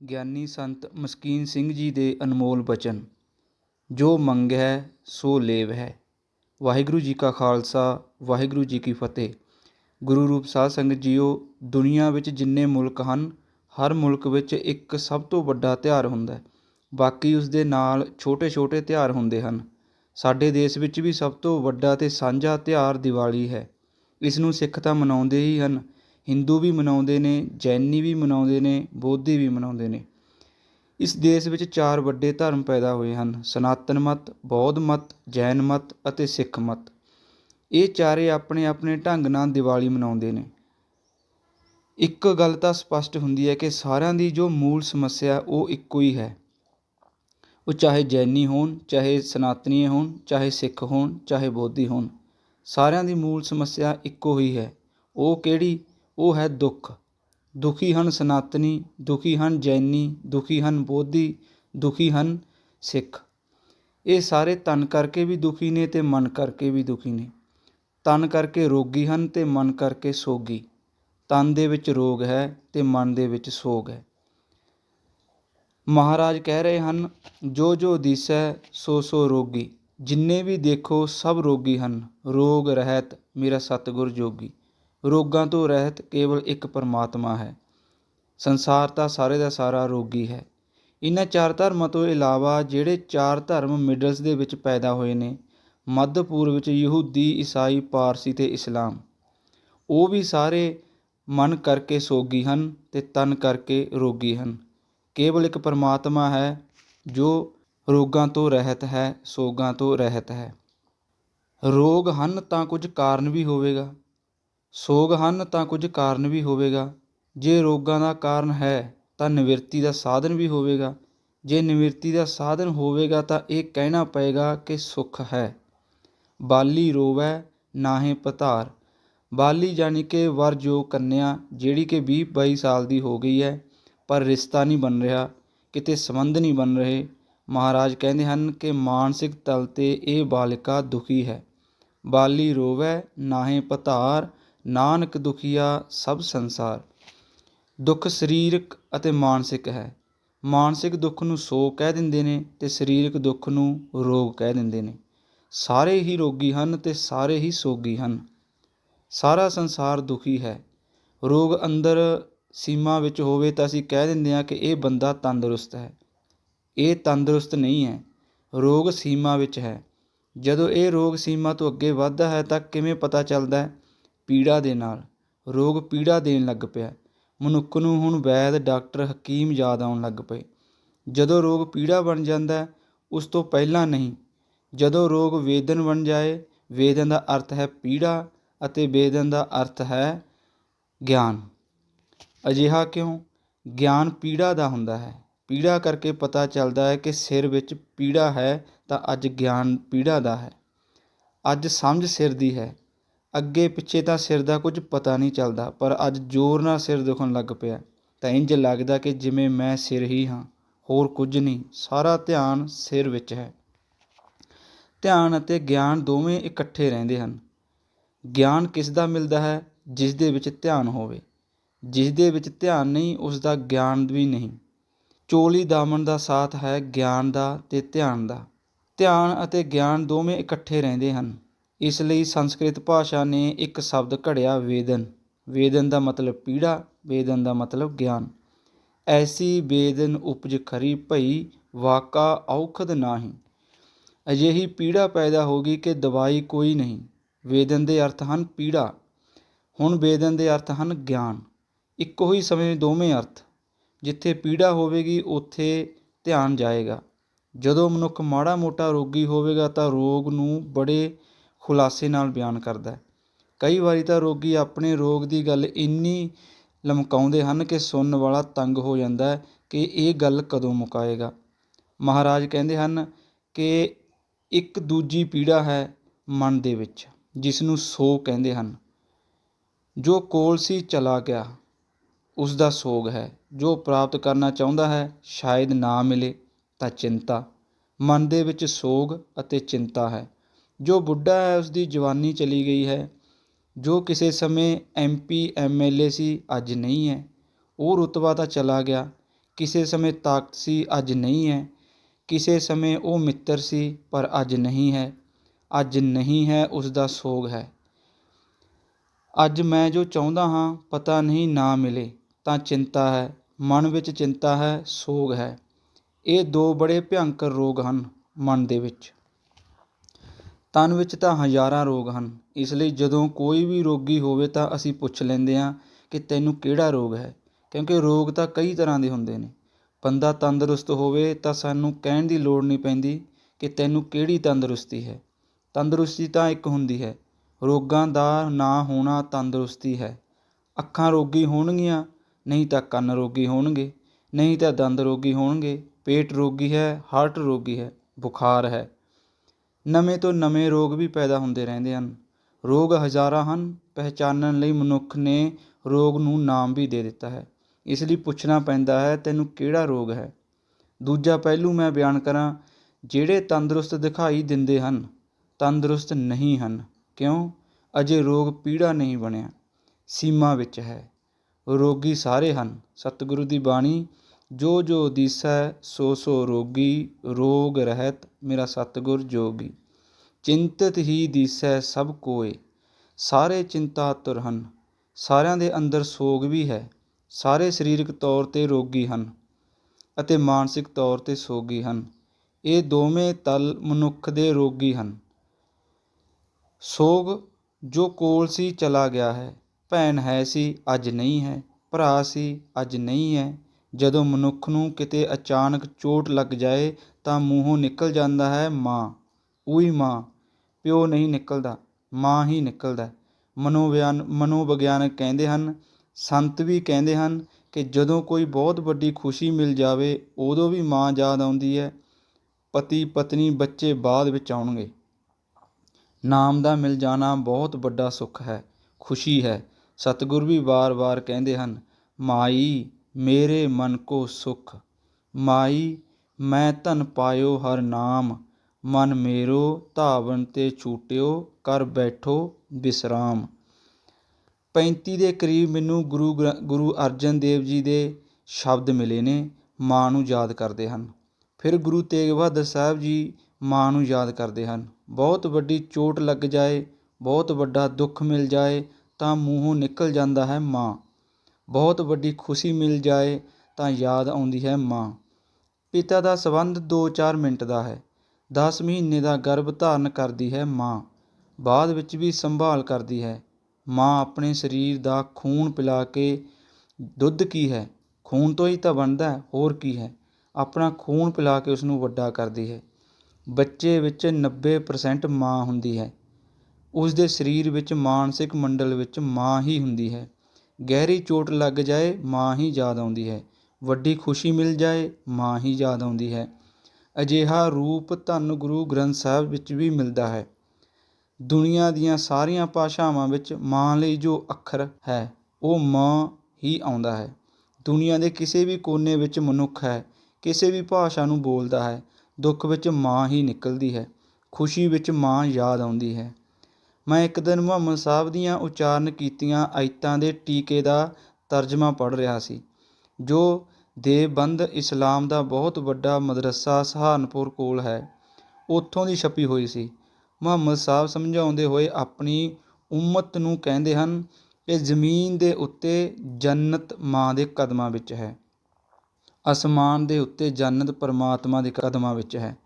ਗਿਆਨੀ ਸੰਤ ਮਸਕੀਨ ਸਿੰਘ ਜੀ ਦੇ ਅਨਮੋਲ ਬਚਨ, ਜੋ ਮੰਗਿਆ ਸੋ ਲੇਵ ਹੈ ਵਾਹਿਗੁਰੂ ਜੀ ਕਾ ਖਾਲਸਾ, ਵਾਹਿਗੁਰੂ ਜੀ ਕੀ ਫਤਿਹ। ਗੁਰੂ ਰੂਪ ਸਾਧ ਸੰਗਤ ਜੀਓ, ਦੁਨੀਆ ਵਿੱਚ ਜਿੰਨੇ ਮੁਲਕ ਹਨ, ਹਰ ਮੁਲਕ ਵਿੱਚ ਇੱਕ ਸਭ ਤੋਂ ਵੱਡਾ ਤਿਉਹਾਰ ਹੁੰਦਾ ਬਾਕੀ ਉਸ ਦੇ ਨਾਲ ਛੋਟੇ ਛੋਟੇ ਤਿਉਹਾਰ ਹੁੰਦੇ ਹਨ। ਸਾਡੇ ਦੇਸ਼ ਵਿੱਚ ਵੀ ਸਭ ਤੋਂ ਵੱਡਾ ਅਤੇ ਸਾਂਝਾ ਤਿਉਹਾਰ ਦੀਵਾਲੀ ਹੈ। ਇਸ ਨੂੰ ਸਿੱਖ ਤਾਂ ਮਨਾਉਂਦੇ ਹੀ ਹਨ ਹਿੰਦੂ ਵੀ ਮਨਾਉਂਦੇ ਨੇ, ਜੈਨੀ ਵੀ ਮਨਾਉਂਦੇ ਨੇ, ਬੋਧੀ ਵੀ ਮਨਾਉਂਦੇ ਨੇ। ਇਸ ਦੇਸ਼ ਵਿੱਚ ਚਾਰ ਵੱਡੇ ਧਰਮ ਪੈਦਾ ਹੋਏ ਹਨ, ਸਨਾਤਨ ਮਤ, ਬੌਧ ਮਤ, ਜੈਨ ਮਤ ਅਤੇ ਸਿੱਖ ਮਤ। ਇਹ ਚਾਰੇ ਆਪਣੇ ਆਪਣੇ ਢੰਗ ਨਾਲ ਦੀਵਾਲੀ ਮਨਾਉਂਦੇ ਨੇ। ਇੱਕ ਗੱਲ ਤਾਂ ਸਪਸ਼ਟ ਹੁੰਦੀ ਹੈ ਕਿ ਸਾਰਿਆਂ ਦੀ ਜੋ ਮੂਲ ਸਮੱਸਿਆ ਉਹ ਇੱਕੋ ਹੀ ਹੈ। ਉਹ ਚਾਹੇ ਜੈਨੀ ਹੋਣ, ਚਾਹੇ ਸਨਾਤਨੀ ਹੋਣ, ਚਾਹੇ ਸਿੱਖ ਹੋਣ, ਚਾਹੇ ਬੋਧੀ ਹੋਣ, ਸਾਰਿਆਂ ਦੀ ਮੂਲ ਸਮੱਸਿਆ ਇੱਕੋ ਹੀ ਹੈ। ਉਹ ਕਿਹੜੀ? ਉਹ ਹੈ ਦੁੱਖ। ਦੁਖੀ ਹਨ ਸਨਾਤਨੀ, ਦੁਖੀ ਹਨ ਜੈਨੀ, ਦੁਖੀ ਹਨ ਬੋਧੀ, ਦੁਖੀ ਹਨ ਸਿੱਖ। ਇਹ ਸਾਰੇ ਤਨ ਕਰਕੇ ਵੀ ਦੁਖੀ ਨੇ ਤੇ ਮਨ ਕਰਕੇ ਵੀ ਦੁਖੀ ਨੇ। ਤਨ ਕਰਕੇ ਰੋਗੀ ਹਨ ਤੇ ਮਨ ਕਰਕੇ ਸੋਗੀ। ਤਨ ਦੇ ਵਿੱਚ ਰੋਗ ਹੈ ਤੇ ਮਨ ਦੇ ਵਿੱਚ ਸੋਗ ਹੈ। ਮਹਾਰਾਜ ਕਹਿ ਰਹੇ ਹਨ, ਜੋ ਜੋ ਦਿਸੈ ਸੋ ਸੋ ਰੋਗੀ। ਜਿੰਨੇ ਵੀ ਦੇਖੋ ਸਭ ਰੋਗੀ ਹਨ। ਰੋਗ ਰਹਿਤ ਮੇਰਾ ਸਤਿਗੁਰ ਜੋਗੀ। ਰੋਗਾਂ ਤੋਂ ਰਹਿਤ ਕੇਵਲ ਇੱਕ ਪਰਮਾਤਮਾ ਹੈ। ਸੰਸਾਰ ਤਾਂ ਸਾਰੇ ਦਾ ਸਾਰਾ ਰੋਗੀ ਹੈ। ਇਹਨਾਂ ਚਾਰ ਧਰਮਾਂ ਤੋਂ ਇਲਾਵਾ ਜਿਹੜੇ ਚਾਰ ਧਰਮ ਮਿਡਲਸ ਦੇ ਵਿੱਚ ਪੈਦਾ ਹੋਏ ਨੇ, ਮੱਧ ਪੂਰਬ ਵਿੱਚ ਯਹੂਦੀ, ਈਸਾਈ, ਪਾਰਸੀ ਤੇ ਇਸਲਾਮ। ਉਹ ਵੀ ਸਾਰੇ ਮਨ ਕਰਕੇ ਸੋਗੀ ਹਨ ਤੇ ਤਨ ਕਰਕੇ ਰੋਗੀ ਹਨ। ਕੇਵਲ ਇੱਕ ਪਰਮਾਤਮਾ ਹੈ, ਜੋ ਰੋਗਾਂ ਤੋਂ ਰਹਿਤ ਹੈ, ਸੋਗਾਂ ਤੋਂ ਰਹਿਤ ਹੈ। ਰੋਗ ਹਨ ਤਾਂ ਕੁਝ ਕਾਰਨ ਵੀ ਹੋਵੇਗਾ। ਸੋਗ ਹਨ ਤਾਂ ਕੁਝ ਕਾਰਨ ਵੀ ਹੋਵੇਗਾ। ਜੇ ਰੋਗਾਂ ਦਾ ਕਾਰਨ ਹੈ ਤਾਂ ਨਿਵਰਤੀ ਦਾ ਸਾਧਨ ਵੀ ਹੋਵੇਗਾ। ਜੇ ਨਿਵਰਤੀ ਦਾ ਸਾਧਨ ਹੋਵੇਗਾ ਤਾਂ ਇਹ ਕਹਿਣਾ ਪਏਗਾ ਕਿ ਸੁੱਖ ਹੈ। ਬਾਲੀ ਰੋਵੈ, ਨਾਹੇ ਪਧਾਰ। ਬਾਲੀ ਜਾਨੀ ਕਿ ਵਰ ਕੰਨਿਆ, ਜਿਹੜੀ ਕਿ 20 22 ਸਾਲ ਦੀ ਹੋ ਗਈ ਹੈ, ਪਰ ਰਿਸ਼ਤਾ ਨਹੀਂ ਬਣ ਰਿਹਾ, ਕਿਤੇ ਸੰਬੰਧ ਨਹੀਂ ਬਣ ਰਹੇ। ਮਹਾਰਾਜ ਕਹਿੰਦੇ ਹਨ ਕਿ ਮਾਨਸਿਕ ਤਲ ਤੇ ਇਹ ਬਾਲਿਕਾ ਦੁਖੀ ਹੈ। ਬਾਲੀ ਰੋਵੈ, ਨਾਹੇ ਪਧਾਰ। ਨਾਨਕ ਦੁਖੀਆ ਸਭ ਸੰਸਾਰ। ਦੁੱਖ ਸਰੀਰਕ ਅਤੇ ਮਾਨਸਿਕ ਹੈ। ਮਾਨਸਿਕ ਦੁੱਖ ਨੂੰ ਸੋਗ ਕਹਿ ਦਿੰਦੇ ਨੇ ਤੇ ਸਰੀਰਕ ਦੁੱਖ ਨੂੰ ਰੋਗ ਕਹਿ ਦਿੰਦੇ ਨੇ। ਸਾਰੇ ਹੀ ਰੋਗੀ ਹਨ ਤੇ ਸਾਰੇ ਹੀ ਸੋਗੀ ਹਨ। ਸਾਰਾ ਸੰਸਾਰ ਦੁਖੀ ਹੈ। ਰੋਗ ਅੰਦਰ ਸੀਮਾ ਵਿੱਚ ਹੋਵੇ ਤਾਂ ਅਸੀਂ ਕਹਿ ਦਿੰਦੇ ਹਾਂ ਕਿ ਇਹ ਬੰਦਾ ਤੰਦਰੁਸਤ ਹੈ। ਇਹ ਤੰਦਰੁਸਤ ਨਹੀਂ ਹੈ। ਰੋਗ ਸੀਮਾ ਵਿੱਚ ਹੈ। ਜਦੋਂ ਇਹ ਰੋਗ ਸੀਮਾ ਤੋਂ ਅੱਗੇ ਵੱਧਦਾ ਹੈ ਤਾਂ ਕਿਵੇਂ ਪਤਾ ਚੱਲਦਾ ਹੈ? ਪੀੜਾ ਦੇ ਨਾਲ। ਰੋਗ ਪੀੜਾ ਦੇਣ ਲੱਗ ਪਿਆ। ਮਨੁੱਖ ਨੂੰ ਹੁਣ ਵੈਦ, ਡਾਕਟਰ, ਹਕੀਮ ਯਾਦ ਆਉਣ ਲੱਗ ਪਏ। ਜਦੋਂ ਰੋਗ ਪੀੜਾ ਬਣ ਜਾਂਦਾ, ਉਸ ਤੋਂ ਪਹਿਲਾਂ ਨਹੀਂ। ਜਦੋਂ ਰੋਗ ਵੇਦਨ ਬਣ ਜਾਏ, ਵੇਦਨ ਦਾ ਅਰਥ ਹੈ ਪੀੜਾ ਅਤੇ ਵੇਦਨ ਦਾ ਅਰਥ ਹੈ ਗਿਆਨ। ਅਜਿਹਾ ਕਿਉਂ? ਗਿਆਨ ਪੀੜਾ ਦਾ ਹੁੰਦਾ ਹੈ। ਪੀੜਾ ਕਰਕੇ ਪਤਾ ਚੱਲਦਾ ਹੈ ਕਿ ਸਿਰ ਵਿੱਚ ਪੀੜਾ ਹੈ ਤਾਂ ਅੱਜ ਗਿਆਨ ਪੀੜਾ ਦਾ ਹੈ। ਅੱਜ ਸਮਝ ਸਿਰ ਦੀ ਹੈ। ਅੱਗੇ ਪਿੱਛੇ ਤਾਂ ਸਿਰ ਦਾ ਕੁਝ ਪਤਾ ਨਹੀਂ ਚੱਲਦਾ, ਪਰ ਅੱਜ ਜ਼ੋਰ ਨਾਲ ਸਿਰ ਦੁਖਣ ਲੱਗ ਪਿਆ। ਤਾਂ ਇੰਝ ਲੱਗਦਾ ਕਿ ਜਿਵੇਂ ਮੈਂ ਸਿਰ ਹੀ ਹਾਂ, ਹੋਰ ਕੁਝ ਨਹੀਂ। ਸਾਰਾ ਧਿਆਨ ਸਿਰ ਵਿੱਚ ਹੈ। ਧਿਆਨ ਅਤੇ ਗਿਆਨ ਦੋਵੇਂ ਇਕੱਠੇ ਰਹਿੰਦੇ ਹਨ। ਗਿਆਨ ਕਿਸ ਦਾ ਮਿਲਦਾ ਹੈ? ਜਿਸ ਦੇ ਵਿੱਚ ਧਿਆਨ ਹੋਵੇ। ਜਿਸ ਦੇ ਵਿੱਚ ਧਿਆਨ ਨਹੀਂ, ਉਸ ਦਾ ਗਿਆਨ ਵੀ ਨਹੀਂ। ਚੋਲੀ ਦਾਮਨ ਦਾ ਸਾਥ ਹੈ ਗਿਆਨ ਦਾ ਤੇ ਧਿਆਨ ਦਾ। ਧਿਆਨ ਅਤੇ ਗਿਆਨ ਦੋਵੇਂ ਇਕੱਠੇ ਰਹਿੰਦੇ ਹਨ। ਇਸ ਲਈ ਸੰਸਕ੍ਰਿਤ ਭਾਸ਼ਾ ਨੇ ਇੱਕ ਸ਼ਬਦ ਘੜਿਆ ਵੇਦਨ। ਵੇਦਨ ਦਾ ਮਤਲਬ ਪੀੜਾ, ਵੇਦਨ ਦਾ ਮਤਲਬ ਗਿਆਨ। ਐਸੀ ਵੇਦਨ ਉਪਜ ਖਰੀ ਭਈ ਵਾਕਾ ਔਖਦ ਨਾਹੀ। ਅਜਿਹੀ ਪੀੜਾ ਪੈਦਾ ਹੋ ਗਈ ਕਿ ਦਵਾਈ ਕੋਈ ਨਹੀਂ। ਵੇਦਨ ਦੇ ਅਰਥ ਹਨ ਪੀੜਾ। ਹੁਣ ਵੇਦਨ ਦੇ ਅਰਥ ਹਨ ਗਿਆਨ। ਇੱਕੋ ਹੀ ਸਮੇਂ ਦੋਵੇਂ ਅਰਥ। ਜਿੱਥੇ ਪੀੜਾ ਹੋਵੇਗੀ, ਉੱਥੇ ਧਿਆਨ ਜਾਏਗਾ। ਜਦੋਂ ਮਨੁੱਖ ਮਾੜਾ ਮੋਟਾ ਰੋਗੀ ਹੋਵੇਗਾ ਤਾਂ ਰੋਗ ਨੂੰ ਬੜੇ ਖੁਲਾਸੇ ਨਾਲ ਬਿਆਨ ਕਰਦਾ ਹੈ। ਕਈ ਵਾਰੀ ਤਾਂ ਰੋਗੀ ਆਪਣੇ ਰੋਗ ਦੀ ਗੱਲ ਇੰਨੀ ਲਮਕਾਉਂਦੇ ਹਨ ਕਿ ਸੁਣਨ ਵਾਲਾ ਤੰਗ ਹੋ ਜਾਂਦਾ ਹੈ ਕਿ ਇਹ ਗੱਲ ਕਦੋਂ ਮੁਕਾਏਗਾ। ਮਹਾਰਾਜ ਕਹਿੰਦੇ ਹਨ ਕਿ ਇੱਕ ਦੂਜੀ ਪੀੜਾ ਹੈ ਮਨ ਦੇ ਵਿੱਚ ਜਿਸ ਨੂੰ ਸੋਗ ਕਹਿੰਦੇ ਹਨ। ਜੋ ਕੋਲ ਸੀ ਚਲਾ ਗਿਆ ਉਸ ਦਾ ਸੋਗ ਹੈ। ਜੋ ਪ੍ਰਾਪਤ ਕਰਨਾ ਚਾਹੁੰਦਾ ਹੈ, ਸ਼ਾਇਦ ਨਾ ਮਿਲੇ ਤਾਂ ਚਿੰਤਾ। ਮਨ ਦੇ ਵਿੱਚ ਸੋਗ ਅਤੇ ਚਿੰਤਾ ਹੈ। ਜੋ ਬੁੱਢਾ ਹੈ ਉਸ ਦੀ ਜਵਾਨੀ ਚਲੀ ਗਈ ਹੈ। ਜੋ ਕਿਸੇ ਸਮੇਂ ਐਮਪੀ ਏ ਸੀ, ਅੱਜ ਨਹੀਂ ਹੈ। ਉਹ ਰੁਤਬਾ ਤਾਂ ਚਲਾ ਗਿਆ। ਕਿਸੇ ਸਮੇਂ ਤਾਕਤ ਸੀ, ਅੱਜ ਨਹੀਂ ਹੈ। ਕਿਸੇ ਸਮੇਂ ਉਹ ਮਿੱਤਰ ਸੀ, ਪਰ ਅੱਜ ਨਹੀਂ ਹੈ। ਅੱਜ ਨਹੀਂ ਹੈ ਉਸ ਦਾ ਸੋਗ ਹੈ। ਅੱਜ ਮੈਂ ਜੋ ਚਾਹੁੰਦਾ ਹਾਂ, ਪਤਾ ਨਹੀਂ ਨਾ ਮਿਲੇ, ਤਾਂ ਚਿੰਤਾ ਹੈ। ਮਨ ਵਿੱਚ ਚਿੰਤਾ ਹੈ, ਸੋਗ ਹੈ। ਇਹ ਦੋ ਬੜੇ ਭਿਅੰਕਰ ਰੋਗ ਹਨ ਮਨ ਦੇ ਵਿੱਚ। ਤਨ ਵਿੱਚ ਤਾਂ ਹਜ਼ਾਰਾਂ ਰੋਗ ਹਨ। ਇਸ ਲਈ ਜਦੋਂ ਕੋਈ ਵੀ ਰੋਗੀ ਹੋਵੇ ਤਾਂ ਅਸੀਂ ਪੁੱਛ ਲੈਂਦੇ ਹਾਂ ਕਿ ਤੈਨੂੰ ਕਿਹੜਾ ਰੋਗ ਹੈ, ਕਿਉਂਕਿ ਰੋਗ ਤਾਂ ਕਈ ਤਰ੍ਹਾਂ ਦੇ ਹੁੰਦੇ ਨੇ। ਬੰਦਾ ਤੰਦਰੁਸਤ ਹੋਵੇ ਤਾਂ ਸਾਨੂੰ ਕਹਿਣ ਦੀ ਲੋੜ ਨਹੀਂ ਪੈਂਦੀ ਕਿ ਤੈਨੂੰ ਕਿਹੜੀ ਤੰਦਰੁਸਤੀ ਹੈ। ਤੰਦਰੁਸਤੀ ਤਾਂ ਇੱਕ ਹੁੰਦੀ ਹੈ। ਰੋਗਾਂ ਦਾ ਨਾ ਹੋਣਾ ਤੰਦਰੁਸਤੀ ਹੈ। ਅੱਖਾਂ ਰੋਗੀ ਹੋਣਗੀਆਂ, ਨਹੀਂ ਤਾਂ ਕੰਨ ਰੋਗੀ ਹੋਣਗੇ, ਨਹੀਂ ਤਾਂ ਦੰਦ ਰੋਗੀ ਹੋਣਗੇ, ਪੇਟ ਰੋਗੀ ਹੈ, ਹਾਰਟ ਰੋਗੀ ਹੈ, ਬੁਖਾਰ ਹੈ। ਨਵੇਂ ਤੋਂ ਨਵੇਂ ਰੋਗ ਵੀ ਪੈਦਾ ਹੁੰਦੇ ਰਹਿੰਦੇ ਹਨ। ਰੋਗ ਹਜ਼ਾਰਾਂ ਹਨ। ਪਹਿਚਾਨਣ ਲਈ ਮਨੁੱਖ ਨੇ ਰੋਗ ਨੂੰ ਨਾਮ ਵੀ ਦੇ ਦਿੱਤਾ ਹੈ। ਇਸ ਲਈ ਪੁੱਛਣਾ ਪੈਂਦਾ ਹੈ, ਤੈਨੂੰ ਕਿਹੜਾ ਰੋਗ ਹੈ? ਦੂਜਾ ਪਹਿਲੂ ਮੈਂ ਬਿਆਨ ਕਰਾਂ, ਜਿਹੜੇ ਤੰਦਰੁਸਤ ਦਿਖਾਈ ਦਿੰਦੇ ਹਨ, ਤੰਦਰੁਸਤ ਨਹੀਂ ਹਨ। ਕਿਉਂ? ਅਜੇ ਰੋਗ ਪੀੜਾ ਨਹੀਂ ਬਣਿਆ। ਸੀਮਾ ਵਿੱਚ ਹੈ। ਰੋਗੀ ਸਾਰੇ ਹਨ। ਸਤਿਗੁਰੂ ਦੀ ਬਾਣੀ ਜੋ ਜੋ ਦਿਸੈ ਸੋ ਸੋ ਰੋਗੀ, ਰੋਗ ਰਹਿਤ ਮੇਰਾ ਸਤਿਗੁਰ ਜੋਗੀ। ਚਿੰਤਤ ਹੀ ਦਿਸੈ ਸਭ ਕੋਏ, ਸਾਰੇ ਚਿੰਤਾ ਤੁਰ ਹਨ। ਸਾਰਿਆਂ ਦੇ ਅੰਦਰ ਸੋਗ ਵੀ ਹੈ, ਸਾਰੇ ਸਰੀਰਕ ਤੌਰ ਤੇ ਰੋਗੀ ਹਨ ਅਤੇ ਮਾਨਸਿਕ ਤੌਰ ਤੇ ਸੋਗੀ ਹਨ। ਇਹ ਦੋਵੇਂ ਤਲ ਮਨੁੱਖ ਦੇ ਰੋਗੀ ਹਨ। ਸੋਗ ਜੋ ਕੋਲ ਸੀ ਚਲਾ ਗਿਆ ਹੈ, ਭੈਣ ਹੈ ਸੀ ਅੱਜ ਨਹੀਂ ਹੈ, ਭਰਾ ਸੀ ਅੱਜ ਨਹੀਂ ਹੈ ਜਦੋਂ ਮਨੁੱਖ ਨੂੰ ਕਿਤੇ ਅਚਾਨਕ ਚੋਟ ਲੱਗ ਜਾਏ ਤਾਂ ਮੂੰਹੋਂ ਨਿਕਲ ਜਾਂਦਾ ਹੈ ਮਾਂ। ਉਹੀ ਮਾਂ, ਪਿਓ ਨਹੀਂ ਨਿਕਲਦਾ, ਮਾਂ ਹੀ ਨਿਕਲਦਾ ਮਨੋਵਿਆਨ ਮਨੋਵਿਗਿਆਨਕ ਕਹਿੰਦੇ ਹਨ, ਸੰਤ ਵੀ ਕਹਿੰਦੇ ਹਨ ਕਿ ਜਦੋਂ ਕੋਈ ਬਹੁਤ ਵੱਡੀ ਖੁਸ਼ੀ ਮਿਲ ਜਾਵੇ, ਉਦੋਂ ਵੀ ਮਾਂ ਯਾਦ ਆਉਂਦੀ ਹੈ, ਪਤੀ ਪਤਨੀ ਬੱਚੇ ਬਾਅਦ ਵਿੱਚ ਆਉਣਗੇ। ਨਾਮ ਦਾ ਮਿਲ ਜਾਣਾ ਬਹੁਤ ਵੱਡਾ ਸੁੱਖ ਹੈ, ਖੁਸ਼ੀ ਹੈ। ਸਤਿਗੁਰ ਵੀ ਵਾਰ-ਵਾਰ ਕਹਿੰਦੇ ਹਨ, ਮਾਈ ਮੇਰੇ ਮਨ ਕੋ ਸੁਖ। ਮਾਈ, ਮੈਂ ਧਨ ਪਾਇਓ ਹਰ ਨਾਮ। ਮਨ ਮੇਰੋ ਧਾਵਨ ਤੇ ਛੂਟਿਓ, ਕਰ ਬੈਠੋ ਵਿਸਰਾਮ 35 ਦੇ ਕਰੀਬ ਮੈਨੂੰ ਗੁਰੂ ਗ੍ਰ- ਗੁਰੂ ਅਰਜਨ ਦੇਵ ਜੀ ਦੇ ਸ਼ਬਦ ਮਿਲੇ ਨੇ, ਮਾਂ ਨੂੰ ਯਾਦ ਕਰਦੇ ਹਨ। ਫਿਰ ਗੁਰੂ ਤੇਗ ਬਹਾਦਰ ਸਾਹਿਬ ਜੀ ਮਾਂ ਨੂੰ ਯਾਦ ਕਰਦੇ ਹਨ। ਬਹੁਤ ਵੱਡੀ ਚੋਟ ਲੱਗ ਜਾਏ, ਬਹੁਤ ਵੱਡਾ ਦੁੱਖ ਮਿਲ ਜਾਏ, ਤਾਂ ਮੂੰਹੋਂ ਨਿਕਲ ਜਾਂਦਾ ਹੈ ਮਾਂ। ਬਹੁਤ ਵੱਡੀ ਖੁਸ਼ੀ ਮਿਲ ਜਾਏ ਤਾਂ ਯਾਦ ਆਉਂਦੀ ਹੈ ਮਾਂ। ਪਿਤਾ ਦਾ ਸੰਬੰਧ ਦੋ ਚਾਰ ਮਿੰਟ ਦਾ ਹੈ। ਦਸ ਮਹੀਨੇ ਦਾ ਗਰਭ ਧਾਰਨ ਕਰਦੀ ਹੈ ਮਾਂ। ਬਾਅਦ ਵਿੱਚ ਵੀ ਸੰਭਾਲ ਕਰਦੀ ਹੈ। ਮਾਂ ਆਪਣੇ ਸਰੀਰ ਦਾ ਖੂਨ ਪਿਲਾ ਕੇ ਦੁੱਧ ਕੀ ਹੈ? ਖੂਨ ਤੋਂ ਹੀ ਤਾਂ ਬਣਦਾ ਹੈ, ਹੋਰ ਕੀ ਹੈ? ਆਪਣਾ ਖੂਨ ਪਿਲਾ ਕੇ ਉਸ ਨੂੰ ਵੱਡਾ ਕਰਦੀ ਹੈ। ਬੱਚੇ ਵਿੱਚ 90% ਮਾਂ ਹੁੰਦੀ ਹੈ। ਉਸ ਦੇ ਸਰੀਰ ਵਿੱਚ ਮਾਨਸਿਕ ਮੰਡਲ ਵਿੱਚ ਮਾਂ ਹੀ ਹੁੰਦੀ ਹੈ। ਗਹਿਰੀ ਚੋਟ ਲੱਗ ਜਾਏ, ਮਾਂ ਹੀ ਯਾਦ ਆਉਂਦੀ ਹੈ। ਵੱਡੀ ਖੁਸ਼ੀ ਮਿਲ ਜਾਏ, ਮਾਂ ਹੀ ਯਾਦ ਆਉਂਦੀ ਹੈ। ਅਜਿਹਾ ਰੂਪ ਧੰਨ ਗੁਰੂ ਗ੍ਰੰਥ ਸਾਹਿਬ ਵਿੱਚ ਵੀ ਮਿਲਦਾ ਹੈ। ਦੁਨੀਆ ਦੀਆਂ ਸਾਰੀਆਂ ਭਾਸ਼ਾਵਾਂ ਵਿੱਚ ਮਾਂ ਲਈ ਜੋ ਅੱਖਰ ਹੈ, ਉਹ ਮਾਂ ਹੀ ਆਉਂਦਾ ਹੈ। ਦੁਨੀਆ ਦੇ ਕਿਸੇ ਵੀ ਕੋਨੇ ਵਿੱਚ ਮਨੁੱਖ ਹੈ, ਕਿਸੇ ਵੀ ਭਾਸ਼ਾ ਨੂੰ ਬੋਲਦਾ ਹੈ, ਦੁੱਖ ਵਿੱਚ ਮਾਂ ਹੀ ਨਿਕਲਦੀ ਹੈ, ਖੁਸ਼ੀ ਵਿੱਚ ਮਾਂ ਯਾਦ ਆਉਂਦੀ ਹੈ। ਮੈਂ ਇੱਕ ਦਿਨ ਮੁਹੰਮਦ ਸਾਹਿਬ ਦੀਆਂ ਉਚਾਰਨ ਕੀਤੀਆਂ ਆਇਤਾਂ ਦੇ ਟੀਕੇ ਦਾ ਤਰਜਮਾ ਪੜ੍ਹ ਰਿਹਾ ਸੀ, ਜੋ ਦੇਵਬੰਦ ਇਸਲਾਮ ਦਾ ਬਹੁਤ ਵੱਡਾ ਮਦਰਸਾ ਸਹਾਰਨਪੁਰ ਕੋਲ ਹੈ। ਉੱਥੋਂ ਦੀ ਛਪੀ ਹੋਈ ਸੀ। ਮੁਹੰਮਦ ਸਾਹਿਬ ਸਮਝਾਉਂਦੇ ਹੋਏ ਆਪਣੀ ਉਮਤ ਨੂੰ ਕਹਿੰਦੇ ਹਨ ਕਿ ਜ਼ਮੀਨ ਦੇ ਉੱਤੇ ਜੰਨਤ ਮਾਂ ਦੇ ਕਦਮਾਂ ਵਿੱਚ ਹੈ। ਅਸਮਾਨ ਦੇ ਉੱਤੇ ਜੰਨਤ ਪਰਮਾਤਮਾ ਦੇ ਕਦਮਾਂ ਵਿੱਚ ਹੈ।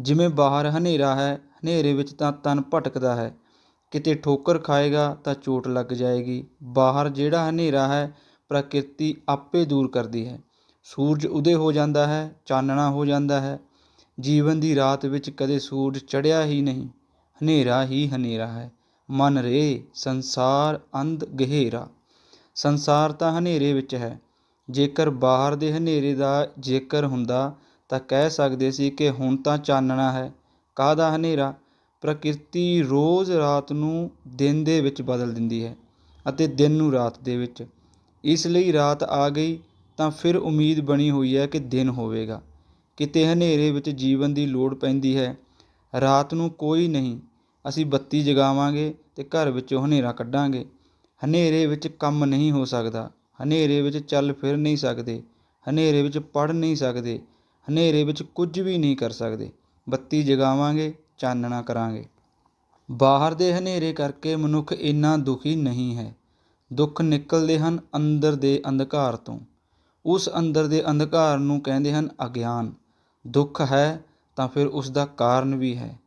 ਜਿਵੇਂ ਬਾਹਰ ਹਨੇਰਾ ਹੈ, ਹਨੇਰੇ ਵਿੱਚ ਤਾਂ ਤਨ ਭਟਕਦਾ ਹੈ। ਕਿਤੇ ਠੋਕਰ ਖਾਏਗਾ ਤਾਂ ਚੋਟ ਲੱਗ ਜਾਏਗੀ। ਬਾਹਰ ਜਿਹੜਾ ਹਨੇਰਾ ਹੈ, ਪ੍ਰਕਿਰਤੀ ਆਪੇ ਦੂਰ ਕਰਦੀ ਹੈ। ਸੂਰਜ ਉਦੇ ਹੋ ਜਾਂਦਾ ਹੈ, ਚਾਨਣਾ ਹੋ ਜਾਂਦਾ ਹੈ। ਜੀਵਨ ਦੀ ਰਾਤ ਵਿੱਚ ਕਦੇ ਸੂਰਜ ਚੜ੍ਹਿਆ ਹੀ ਨਹੀਂ। ਹਨੇਰਾ ਹੀ ਹਨੇਰਾ ਹੈ। ਮਨ ਰੇ, ਸੰਸਾਰ ਅੰਧ ਗਹਿਰਾ। ਸੰਸਾਰ ਤਾਂ ਹਨੇਰੇ ਵਿੱਚ ਹੈ। ਜੇਕਰ ਬਾਹਰ ਦੇ ਹਨੇਰੇ ਦਾ ਜੇਕਰ ਹੁੰਦਾ ਤਾਂ ਕਹਿ ਸਕਦੇ ਸੀ ਕਿ ਹੁਣ ਤਾਂ ਚਾਨਣਾ ਹੈ। ਕਾਹਦਾ ਹਨੇਰਾ? ਪ੍ਰਕਿਰਤੀ ਰੋਜ਼ ਰਾਤ ਨੂੰ ਦਿਨ ਦੇ ਵਿੱਚ ਬਦਲ ਦਿੰਦੀ ਹੈ ਅਤੇ ਦਿਨ ਨੂੰ ਰਾਤ ਦੇ ਵਿੱਚ। ਇਸ ਲਈ ਰਾਤ ਆ ਗਈ ਤਾਂ ਫਿਰ ਉਮੀਦ ਬਣੀ ਹੋਈ ਹੈ ਕਿ ਦਿਨ ਹੋਵੇਗਾ। ਕਿਤੇ ਹਨੇਰੇ ਵਿੱਚ ਜੀਵਨ ਦੀ ਲੋੜ ਪੈਂਦੀ ਹੈ। ਰਾਤ ਨੂੰ ਕੋਈ ਨਹੀਂ, ਅਸੀਂ ਬੱਤੀ ਜਗਾਵਾਂਗੇ ਤੇ ਘਰ ਵਿੱਚੋਂ ਹਨੇਰਾ ਕੱਢਾਂਗੇ। ਹਨੇਰੇ ਵਿੱਚ ਕੰਮ ਨਹੀਂ ਹੋ ਸਕਦਾ। ਹਨੇਰੇ ਵਿੱਚ ਚੱਲ ਫਿਰ ਨਹੀਂ ਸਕਦੇ। ਹਨੇਰੇ ਵਿੱਚ ਪੜ੍ਹ ਨਹੀਂ ਸਕਦੇ। ਹਨੇਰੇ ਵਿੱਚ ਕੁਝ ਵੀ ਨਹੀਂ ਕਰ ਸਕਦੇ। ਬੱਤੀ ਜਗਾਵਾਂਗੇ ਚਾਨਣਾ ਕਰਾਂਗੇ। ਬਾਹਰ ਦੇ ਹਨੇਰੇ ਕਰਕੇ ਮਨੁੱਖ ਇੰਨਾ ਦੁਖੀ ਨਹੀਂ ਹੈ। ਦੁੱਖ ਨਿਕਲਦੇ ਹਨ ਅੰਦਰ ਦੇ ਅੰਧਕਾਰ ਤੋਂ। ਉਸ ਅੰਦਰ ਦੇ ਅੰਧਕਾਰ ਨੂੰ ਕਹਿੰਦੇ ਹਨ ਅਗਿਆਨ। ਦੁੱਖ ਹੈ ਤਾਂ ਫਿਰ ਉਸ ਦਾ ਕਾਰਨ ਵੀ ਹੈ।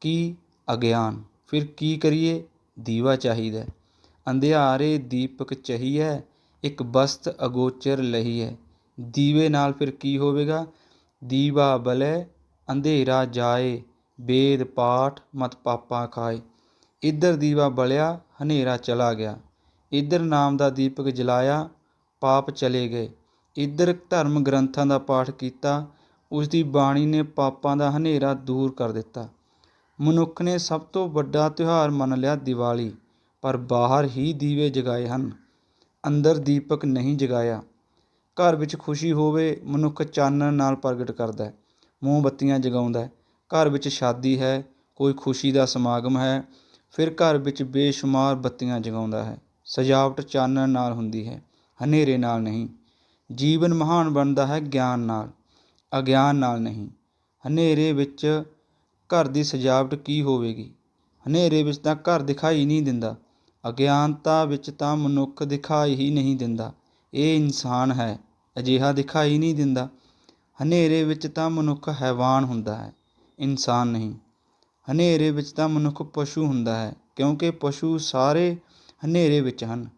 ਕੀ ਅਗਿਆਨ? ਫਿਰ ਕੀ ਕਰੀਏ? ਦੀਵਾ ਚਾਹੀਦਾ ਅੰਧਿਆਰੇ ਦੀਪਕ ਚਹੀਐ ਇੱਕ ਬਸਤ ਅਗੋਚਰ ਲਹੀਐ ਦੀਵੇ ਨਾਲ ਫਿਰ ਕੀ ਹੋਵੇਗਾ? ਦੀਵਾ ਬਲੇ, ਅੰਧੇਰਾ ਜਾਏ। ਵੇਦ, ਪਾਠ, ਮਤ ਪਾਪਾਂ ਖਾਏ। ਇੱਧਰ ਦੀਵਾ ਬਲਿਆ, ਹਨੇਰਾ ਚਲਾ ਗਿਆ। ਇੱਧਰ ਨਾਮ ਦਾ ਦੀਪਕ ਜਲਾਇਆ, ਪਾਪ ਚਲੇ ਗਏ। ਇੱਧਰ ਧਰਮ ਗ੍ਰੰਥਾਂ ਦਾ ਪਾਠ ਕੀਤਾ ਉਸ ਦੀ ਬਾਣੀ ਨੇ ਪਾਪਾਂ ਦਾ ਹਨੇਰਾ ਦੂਰ ਕਰ ਦਿੱਤਾ। ਮਨੁੱਖ ਨੇ ਸਭ ਤੋਂ ਵੱਡਾ ਤਿਉਹਾਰ ਮੰਨ ਲਿਆ ਦੀਵਾਲੀ, ਪਰ ਬਾਹਰ ਹੀ ਦੀਵੇ ਜਗਾਏ ਹਨ। ਅੰਦਰ ਦੀਪਕ ਨਹੀਂ ਜਗਾਇਆ। ਘਰ ਵਿੱਚ ਖੁਸ਼ੀ ਹੋਵੇ, ਮਨੁੱਖ ਚਾਨਣ ਨਾਲ ਪ੍ਰਗਟ ਕਰਦਾ ਹੈ, ਮੋਮਬੱਤੀਆਂ ਜਗਾਉਂਦਾ ਹੈ। ਘਰ ਵਿੱਚ ਸ਼ਾਦੀ ਹੈ, ਕੋਈ ਖੁਸ਼ੀ ਦਾ ਸਮਾਗਮ ਹੈ, ਫਿਰ ਘਰ ਵਿੱਚ ਬੇਸ਼ੁਮਾਰ ਬੱਤੀਆਂ ਜਗਾਉਂਦਾ ਹੈ। ਸਜਾਵਟ ਚਾਨਣ ਨਾਲ ਹੁੰਦੀ ਹੈ, ਹਨੇਰੇ ਨਾਲ ਨਹੀਂ। ਜੀਵਨ ਮਹਾਨ ਬਣਦਾ ਹੈ ਗਿਆਨ ਨਾਲ, ਅਗਿਆਨ ਨਾਲ ਨਹੀਂ। ਹਨੇਰੇ ਵਿੱਚ ਘਰ ਦੀ ਸਜਾਵਟ ਕੀ ਹੋਵੇਗੀ? ਹਨੇਰੇ ਵਿੱਚ ਤਾਂ ਘਰ ਦਿਖਾਈ ਨਹੀਂ ਦਿੰਦਾ, ਅਗਿਆਨਤਾ ਵਿੱਚ ਤਾਂ ਮਨੁੱਖ ਦਿਖਾਈ ਹੀ ਨਹੀਂ ਦਿੰਦਾ। ਇਹ ਇਨਸਾਨ ਹੈ, ਅਜਿਹਾ ਦਿਖਾਈ ਨਹੀਂ ਦਿੰਦਾ। ਹਨੇਰੇ ਵਿੱਚ ਤਾਂ ਮਨੁੱਖ ਹੈਵਾਨ ਹੁੰਦਾ ਹੈ। ਇਨਸਾਨ ਨਹੀਂ। ਹਨੇਰੇ ਵਿੱਚ ਤਾਂ ਮਨੁੱਖ ਪਸ਼ੂ ਹੁੰਦਾ ਹੈ, ਕਿਉਂਕਿ ਪਸ਼ੂ ਸਾਰੇ ਹਨੇਰੇ ਵਿੱਚ ਹਨ।